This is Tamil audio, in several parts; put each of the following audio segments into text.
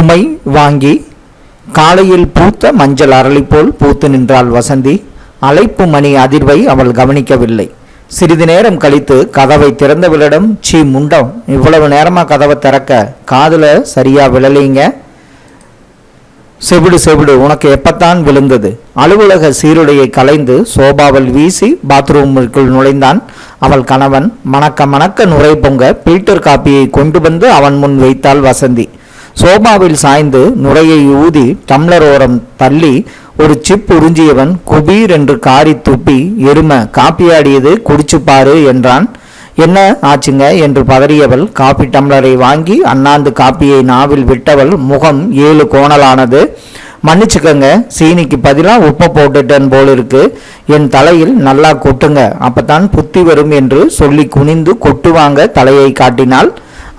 சுமை வாங்கி காலையில் பூத்த மஞ்சள் அரளி போல் பூத்து நின்றாள் வசந்தி. அழைப்பு மணி அதிர்வை அவள் கவனிக்கவில்லை. சிறிது நேரம் கழித்து கதவை திறந்தவளிடம் சீ முண்டம் இவ்வளவு நேரமாக கதவை திறக்க? காதில் சரியாக விழலைங்க? செவிடு செவிடு உனக்கு எப்பத்தான் விழுந்தது? அலுவலக சீருடையை கலைந்து சோபாவில் வீசி பாத்ரூமிற்குள் நுழைந்தான் அவள் கணவன். மணக்க மணக்க நுரை பொங்க பில்டர் காப்பியை கொண்டு வந்து அவன் முன் வைத்தாள் வசந்தி. சோபாவில் சாய்ந்து நுரையை ஊதி டம்ளர் ஓரம் தள்ளி ஒரு சிப் உறிஞ்சியவன் குபீர் என்று காரி துப்பி எரும காப்பியாடியது குடிச்சு பாரு என்றான். என்ன ஆச்சுங்க? என்று பதறியவள் காப்பி டம்ளரை வாங்கி அண்ணாந்து காப்பியை நாவில் விட்டவள் முகம் ஏழு கோணலானது. மன்னிச்சுக்கங்க சீனிக்கு பதிலாக உப்பை போட்டுட்டேன் போல் இருக்கு என் தலையில் நல்லா கொட்டுங்க அப்பதான் புத்தி வரும் என்று சொல்லி குனிந்து கொட்டுவாங்க தலையை காட்டினாள்.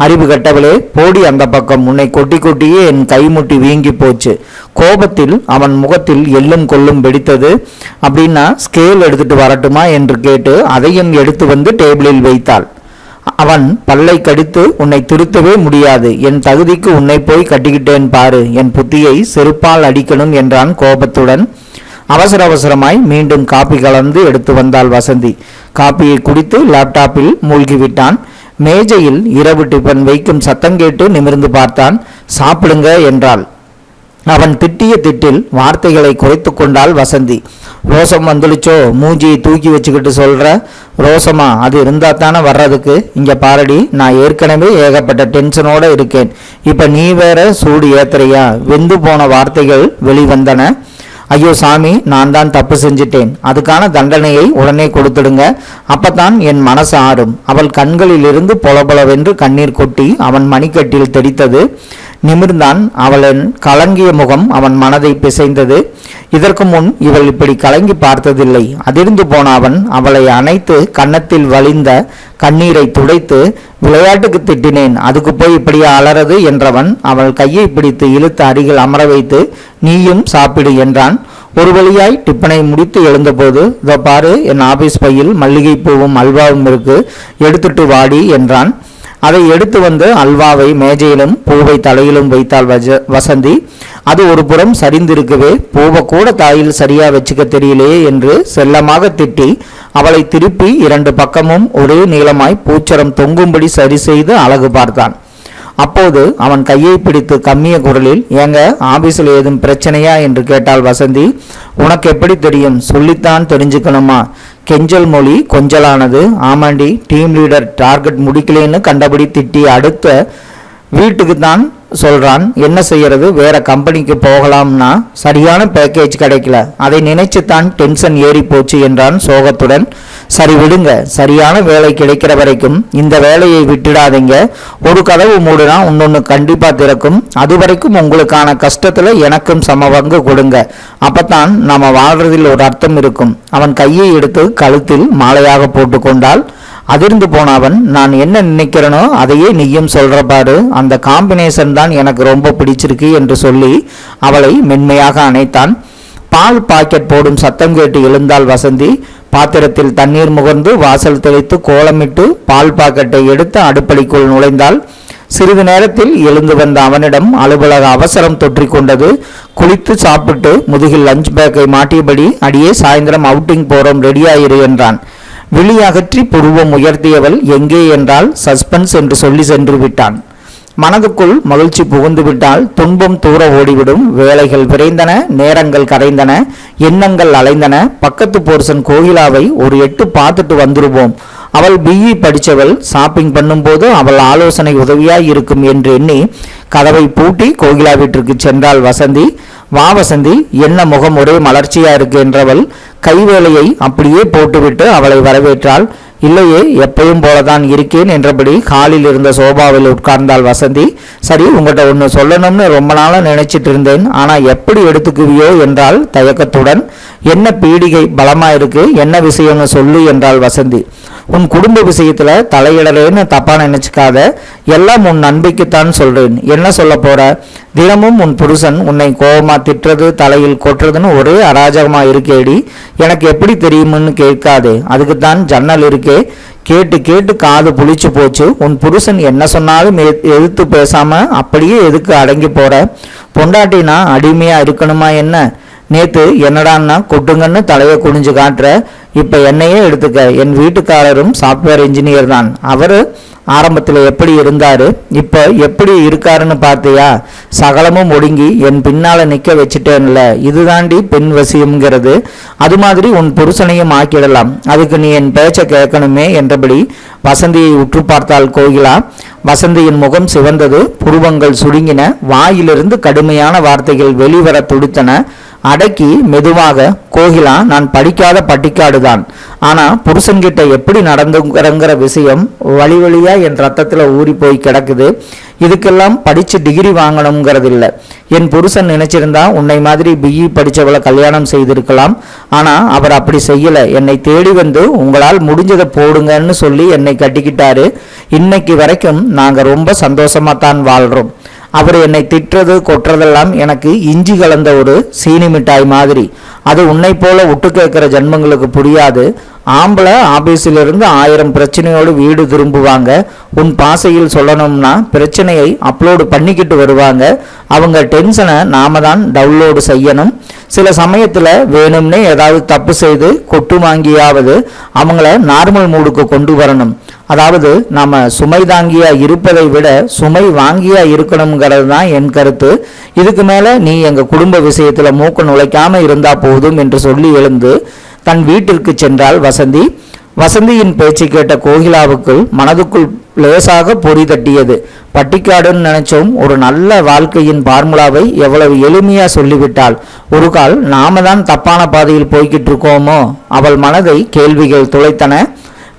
அறிவு கட்டவளே போடி அந்த பக்கம். உன்னை கொட்டி கொட்டியே என் கைமுட்டி வீங்கி போச்சு. கோபத்தில் அவன் முகத்தில் எள்ளும் கொள்ளும் வெடித்தது. அப்படின்னா ஸ்கேல் எடுத்துட்டு வரட்டுமா என்று கேட்டு அதையும் எடுத்து வந்து டேபிளில் வைத்தாள். அவன் பல்லை கடித்து உன்னை திருத்தவே முடியாது. என் தகுதிக்கு உன்னை போய் கட்டிக்கிட்டேன் பாரு. என் புத்தியை செருப்பால் அடிக்கணும் என்றான் கோபத்துடன். அவசர அவசரமாய் மீண்டும் காப்பி கலந்து எடுத்து வந்தாள் வசந்தி. காப்பியை குடித்து லேப்டாப்பில் மூழ்கிவிட்டான். மேஜையில் இரவு டிபன் வைக்கும் சத்தம் கேட்டு நிமிர்ந்து பார்த்தான் சாப்பிடுங்க என்றாள். அவன் திட்டிய திட்டில் வார்த்தைகளை குறைத்து கொண்டாள் வசந்தி. ரோசம் வந்துடுச்சோ? மூஞ்சியை தூக்கி வச்சுக்கிட்டு சொல்கிற ரோசமா அது இருந்தால் தானே வர்றதுக்கு? இங்கே பாரடி நான் ஏற்கனவே ஏகப்பட்ட டென்ஷனோடு இருக்கேன். இப்போ நீ வேற சூடு ஏத்துறியா? வெந்து போன வார்த்தைகள் வெளிவந்தன. ஐயோ சாமி நான் தான் தப்பு செஞ்சிட்டேன். அதுக்கான தண்டனையை உடனே கொடுத்துடுங்க. அப்பதான் என் மனசு ஆறும். அவள் கண்களிலிருந்து பொலபொலவென்று கண்ணீர் கொட்டி அவன் மணிக்கட்டில் தெடித்தது நிமிர்ந்தான் அவளின் கலங்கிய முகம் அவன் மனதை பிசைந்தது. இதற்கு முன் இவள் இப்படி கலங்கி பார்த்ததில்லை. அதிர்ந்து போன அவன் அவளை அணைத்து கன்னத்தில் வழிந்த கண்ணீரை துடைத்து விளையாட்டுக்கு திட்டினேன் அதுக்கு போய் இப்படியா அலறது? என்றவன் அவள் கையை பிடித்து இழுத்து அருகில் அமர வைத்து நீயும் சாப்பிடு என்றான். ஒரு வழியாய் டிப்பனை முடித்து எழுந்தபோது இதோ பாரு என் ஆபீஸ் பையில் மல்லிகை பூவும் அல்வாவும் இருக்கு எடுத்துட்டு வாடி என்றான். அதை எடுத்து வந்து அல்வாவை மேஜையிலும் பூவை தலையிலும் வைத்தால் வஜ வசந்தி. அது ஒரு புறம் சரிந்திருக்கவே பூவை கூட தாயில் சரியா வச்சுக்க தெரியலையே என்று செல்லமாக திட்டி அவளை திருப்பி இரண்டு பக்கமும் ஒரே நீளமாய் பூச்சரம் தொங்கும்படி சரி செய்து அழகு பார்த்தான். அப்போது அவன் கையை பிடித்து கம்மிய குரலில் ஏங்க ஆபீஸில் ஏதும் பிரச்சனையா? என்று கேட்டாள் வசந்தி. உனக்கு எப்படி தெரியும்? சொல்லித்தான் தெரிஞ்சுக்கணுமா? கெஞ்சல் மொழி கொஞ்சலானது. ஆமாண்டி டீம் லீடர் டார்கெட் முடிக்கலேன்னு கண்டபடி திட்டி அடுத்த வீட்டுக்கு தான் சொல்கிறான் என்ன செய்யறது? வேற கம்பெனிக்கு போகலாம்னா சரியான பேக்கேஜ் கிடைக்கல. அதை நினைச்சு தான் டென்ஷன் ஏறி போச்சு என்றான் சோகத்துடன். சரி விடுங்க சரியான வேலை கிடைக்கிற வரைக்கும் இந்த வேலையை விட்டுடாதீங்க. ஒரு கதவு மூடுனா இன்னொன்று கண்டிப்பாக திறக்கும். அது வரைக்கும் உங்களுக்கான கஷ்டத்தில் எனக்கும் சம பங்கு கொடுங்க. அப்பத்தான் நம்ம வாழ்றதில் ஒரு அர்த்தம் இருக்கும். அவன் கையை எடுத்து கழுத்தில் மாலையாக போட்டுக்கொண்டால் அதிர்ந்து போன அவன் நான் என்ன நினைக்கிறேனோ அதையே நீயும் சொல்கிற பாரு அந்த காம்பினேஷன் தான் எனக்கு ரொம்ப பிடிச்சிருக்கு என்று சொல்லி அவளை மென்மையாக அணைத்தான். பால் பாக்கெட் போடும் சத்தம் கேட்டு எழுந்தாள் வசந்தி. பாத்திரத்தில் தண்ணீர் முகர்ந்து வாசல் தெளித்து கோலமிட்டு பால் பாக்கெட்டை எடுத்து அடுப்படிக்குள் நுழைந்தாள். சிறிது நேரத்தில் எழுந்து வந்த அவனிடம் அலுவலக அவசரம் தொற்றிக்கொண்டது குளித்து சாப்பிட்டு முதுகில் லஞ்ச் பேக்கை மாட்டியபடி அடியே சாயந்தரம் அவுட்டிங் போகிறோம் ரெடியாயிரு என்றான். விழி அகற்றி புருவம் உயர்த்தியவள் எங்கே என்றால் சஸ்பென்ஸ் என்று சொல்லி சென்று விட்டான். மனதுக்குள் மகிழ்ச்சி புகுந்து விட்டால் துன்பம் தூர ஓடிவிடும். வேலைகள் விரைந்தன நேரங்கள் கரைந்தன எண்ணங்கள் அலைந்தன. பக்கத்து போர்சன் கோகிலாவை ஒரு எட்டு பார்த்துட்டு வந்துருவோம். அவள் பிஇ படித்தவள் ஷாப்பிங் பண்ணும்போது அவள் ஆலோசனை உதவியாய் இருக்கும் என்று எண்ணி கதவை பூட்டி கோகிலா வீட்டிற்கு சென்றாள் வசந்தி. வா வசந்தி என்ன முகம் ஒரே மலர்ச்சியா இருக்கு என்றவள் கைவேலையை அப்படியே போட்டுவிட்டு அவளை வரவேற்றாள். இல்லையே எப்பவும் போலதான் இருக்கேன் என்றபடி காலில் இருந்த சோபாவில் உட்கார்ந்தாள் வசந்தி. சரி உங்கள்கிட்ட ஒன்று சொல்லணும்னு ரொம்ப நாளாக நினைச்சிட்டு இருந்தேன். ஆனால் எப்படி எடுத்துக்குவியோ என்றால் தயக்கத்துடன். என்ன பீடிகை பலமாக இருக்கு? என்ன விஷயம்னு சொல்லு என்றாள் வசந்தி. உன் குடும்ப விஷயத்தில் தலையிடலேன்னு தப்பாக நினச்சிக்காத. எல்லாம் உன் நன்மைக்குத்தான் சொல்கிறேன் என்ன சொல்ல போகிற தினமும் உன் புருஷன் உன்னை கோபமா திட்டுறது தலையில் கொட்டுறதுன்னு ஒரே அராஜகமா இருக்கேடி. எனக்கு எப்படி தெரியும்னு கேட்காதே. அதுக்கு தான் ஜன்னல் இருக்கே. கேட்டு கேட்டு காது புளிச்சு போச்சு. உன் புருஷன் என்ன சொன்னாலும் எதிர்த்து பேசாம அப்படியே எதுக்கு அடங்கி போற? பொண்டாட்டினா அடிமையா இருக்கணுமா என்ன? நேத்து என்னடான்னா கொட்டுங்கன்னு தலையை குனிஞ்சு காட்டுற. இப்ப என்னையே எடுத்துக்க. என் வீட்டுக்காரரும் சாஃப்ட்வேர் இன்ஜினியர் தான். அவரு ஆரம்பத்தில் எப்படி இருந்தார்? இப்போ எப்படி இருக்காருன்னு பார்த்தியா? சகலமும் ஒடுங்கி என் பின்னால் நிற்க வச்சுட்டேன்ல. இதுதாண்டி பெண் வசியம்ங்கிறது. அது மாதிரி உன் புருஷனையும் ஆக்கிடலாம். அதுக்கு நீ என் பேச்சை கேட்கணுமே என்றபடி வசந்தியை உற்று பார்த்தாள் கோகிலா. வசந்தியின் முகம் சிவந்தது புருவங்கள் சுருங்கின வாயிலிருந்து கடுமையான வார்த்தைகள் வெளிவர துடித்தன. அடக்கி மெதுவாக கோகிலா நான் படிக்காத பட்டிக்காடுதான். ஆனால் புருஷன்கிட்ட எப்படி நடந்துங்கிறங்கிற விஷயம் வழி வழியா என் ரத்தத்துல ஊறி போய் கிடக்குது. இதுக்கெல்லாம் படிச்சு டிகிரி வாங்கணுங்கிறது இல்ல என் புருஷன் நினைச்சிருந்தா உன்னை மாதிரி பிஇ படிச்சவளை கல்யாணம் செய்திருக்கலாம். ஆனா அவர் அப்படி செய்யல. என்னை தேடி வந்து உங்களால் முடிஞ்சதை போடுங்கன்னு சொல்லி என்னை கட்டிக்கிட்டாரு. இன்னைக்கு வரைக்கும் நாங்க ரொம்ப சந்தோஷமா தான் வாழ்றோம். அவர் என்னை திட்டுறது கொட்டுறதெல்லாம் எனக்கு இஞ்சி கலந்த ஒரு சீனி மிட்டாய் மாதிரி. அது உன்னை போல விட்டு கேட்குற ஜென்மங்களுக்கு புரியாது. ஆம்பளை ஆபீஸிலிருந்து ஆயிரம் பிரச்சனையோடு வீடு திரும்புவாங்க. உன் பாசையில் சொல்லணும்னா பிரச்சனையை அப்லோடு பண்ணிக்கிட்டு வருவாங்க. அவங்க டென்ஷனை நாம தான் டவுன்லோடு செய்யணும். சில சமயத்தில் வேணும்னே ஏதாவது தப்பு செய்து கொட்டு வாங்கியாவது அவங்கள நார்மல் மூடுக்கு கொண்டு வரணும். அதாவது நாம் சுமை தாங்கியா இருப்பதை விட சுமை வாங்கியா இருக்கணுங்கிறது தான் என் கருத்து. இதுக்கு மேலே நீ எங்கள் குடும்ப விஷயத்தில் மூக்க நுழைக்காமல் இருந்தால் போதும் என்று சொல்லி எழுந்து தன் வீட்டிற்கு சென்றாள் வசந்தி. வசந்தியின் பேச்சு கேட்ட கோகிலாவுக்குள் மனதுக்குள் லேசாக பொறி தட்டியது. பட்டிக்காடுன்னு நினைச்சோம் ஒரு நல்ல வாழ்க்கையின் பார்முலாவை எவ்வளவு எளிமையா சொல்லிவிட்டாள். ஒரு கால் நாம தான் தப்பான பாதையில் போய்கிட்டு இருக்கோமோ? அவள் மனதை கேள்விகள் துளைத்தன.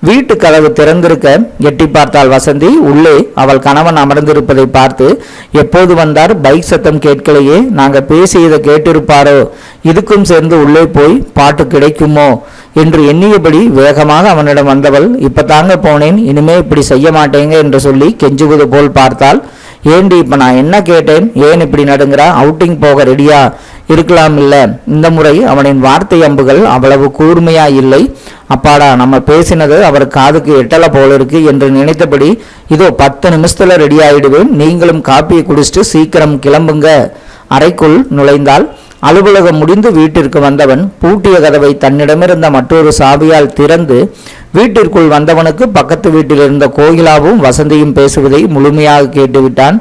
வீட்டு கதவு திறந்திருக்க எட்டி பார்த்தாள் வசந்தி. உள்ளே அவள் கணவன் அமர்ந்திருப்பதை பார்த்து எப்போது வந்தார்? பைக் சத்தம் கேட்கலையே. நாங்க பேசியதை கேட்டிருப்பாரோ? இதுக்கும் சேர்ந்து உள்ளே போய் பாட்டு கிடைக்குமோ? என்று எண்ணியபடி வேகமாக அவனிடம் வந்தவள் இப்ப தாங்க போனேன். இனிமே இப்படி செய்ய மாட்டேங்க என்று சொல்லி கெஞ்சுவது போல் பார்த்தாள். ஏண்டி இப்ப நான் என்ன கேட்டேன்? ஏன் இப்படி நடுங்கிறா? அவுட்டிங் போக ரெடியா? இருக்கலாம் இல்ல. இந்த முறை அவனின் வார்த்தை அம்புகள் அவ்வளவு கூர்மையா இல்லை. அப்பாடா நம்ம பேசினது அவர் காதுக்கு எட்டல போல இருக்கு என்று நினைத்தபடி இதோ பத்து நிமிஷத்துல ரெடி ஆயிடுவேன். நீங்களும் காப்பியை குடிச்சிட்டு சீக்கிரம் கிளம்புங்க. அறைக்குள் நுழைந்தால் அலுவலகம் முடிந்து வீட்டிற்கு வந்தவன் பூட்டிய கதவை தன்னிடமிருந்த மற்றொரு சாவியால் திறந்து வீட்டிற்குள் வந்தவனுக்கு பக்கத்து வீட்டில் இருந்த கோகிலாவும் வசந்தியும் பேசுவதை முழுமையாக கேட்டுவிட்டான்.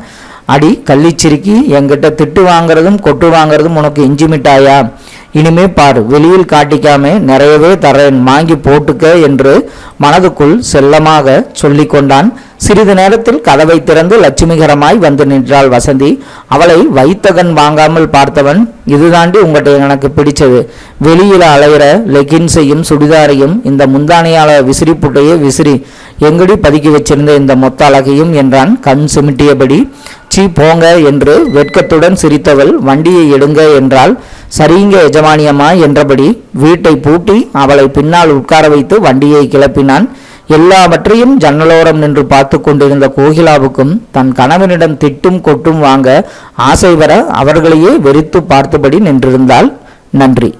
அடி கள்ளிச்சிரிக்கி என்கிட்ட திட்டு வாங்குறதும் கொட்டு வாங்குறதும் உனக்கு இஞ்சி மிட்டாயா? இனிமே பார் வெளியில் காட்டிக்காம நிறையவே தரேன் வாங்கி போட்டுக்க என்று மனதுக்குள் செல்லமாக சொல்லி கொண்டான் சிறிது நேரத்தில் கதவை திறந்து லட்சுமிகரமாய் வந்து நின்றாள் வசந்தி. அவளை வைத்தகன் வாங்காமல் பார்த்தவன் இதுதாண்டி உங்கள்கிட்ட எனக்கு பிடிச்சது. வெளியில் அலையிற லெகின்ஸையும் சுடிதாரையும் இந்த முந்தானையால விசிறி புட்டையே விசிறி எங்கடி பதுக்கி வச்சிருந்த இந்த மொத்த அழகையும் என்றான் கண் சிமிட்டியபடி. சீ போங்க என்று வெட்கத்துடன் சிரித்தவள் வண்டியை எடுங்க என்றால் சரிங்க எஜமானியம்மா என்றபடி வீட்டை பூட்டி அவளை பின்னால் உட்கார வைத்து வண்டியை கிளப்பினான். எல்லாவற்றையும் ஜன்னலோரம் நின்று பார்த்து கொண்டிருந்த கோகிலாவுக்கும் தன் கணவனிடம் திட்டும் கொட்டும் வாங்க ஆசை வர அவர்களையே வெறித்து பார்த்தபடி நின்றிருந்தாள். நன்றி.